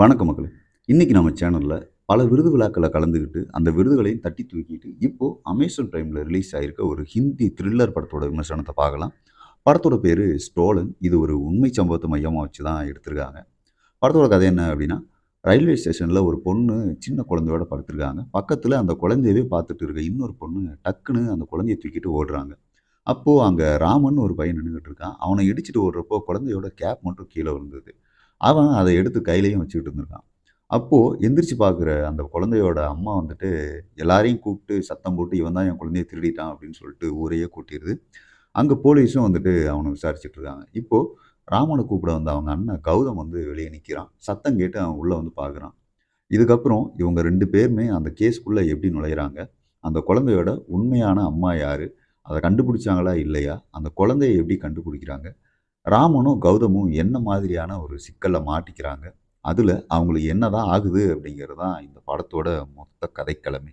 வணக்கம் மக்களே. இன்றைக்கி நம்ம சேனலில் பல விருது விழாக்களை கலந்துக்கிட்டு அந்த விருதுகளையும் தட்டி தூக்கிட்டு இப்போது அமேசான் ப்ரைமில் ரிலீஸ் ஆகிருக்க ஒரு ஹிந்தி த்ரில்லர் படத்தோட விமர்சனத்தை பார்க்கலாம். படத்தோட பேர் ஸ்டோலன் இது ஒரு உண்மை சம்பவத்தை மையமாக வச்சு தான் எடுத்திருக்காங்க. படத்தோட கதை என்ன அப்படின்னா ரயில்வே ஸ்டேஷனில் ஒரு பொண்ணு சின்ன குழந்தையோட படுத்திருக்காங்க. பக்கத்தில் அந்த குழந்தையவே பார்த்துட்டு இருக்க இன்னொரு பொண்ணு டக்குன்னு அந்த குழந்தைய தூக்கிட்டு ஓடுறாங்க. அப்போது அங்கே ராமன் ஒரு பையன் நின்றுக்கிட்டு இருக்கான். அவனை இடிச்சிட்டு ஓடுறப்போ குழந்தையோட கேப் மட்டும் கீழே விழுந்தது. அவன் அதை எடுத்து கையிலையும் வச்சுக்கிட்டு இருந்திருக்கான். அப்போது எந்திரிச்சு பார்க்குற அந்த குழந்தையோட அம்மா வந்துட்டு எல்லாரையும் கூப்பிட்டு சத்தம் போட்டு இவன் தான் என் குழந்தைய திருடிட்டான் அப்படின்னு சொல்லிட்டு ஊரையே கூட்டிடுது. அங்கே போலீஸும் வந்துட்டு அவனை விசாரிச்சுட்டு இருக்காங்க. இப்போது ராமனை கூப்பிட வந்த அவங்க அண்ணன் கௌதம் வந்து வெளியே நிற்கிறான் சத்தம் கேட்டு அவன் உள்ளே வந்து பார்க்குறான். இதுக்கப்புறம் இவங்க ரெண்டு பேருமே அந்த கேஸ்க்குள்ளே எப்படி நுழையிறாங்க? அந்த குழந்தையோட உண்மையான அம்மா யார்? அதை கண்டுபிடிச்சாங்களா இல்லையா? அந்த குழந்தைய எப்படி கண்டுபிடிக்கிறாங்க? ராமனும் கௌதமும் என்ன மாதிரியான ஒரு சிக்கலில் மாட்டிக்கிறாங்க? அதில் அவங்களுக்கு என்ன தான் ஆகுது அப்படிங்கிறது தான் இந்த படத்தோட மொத்த கதைக்கிழமை.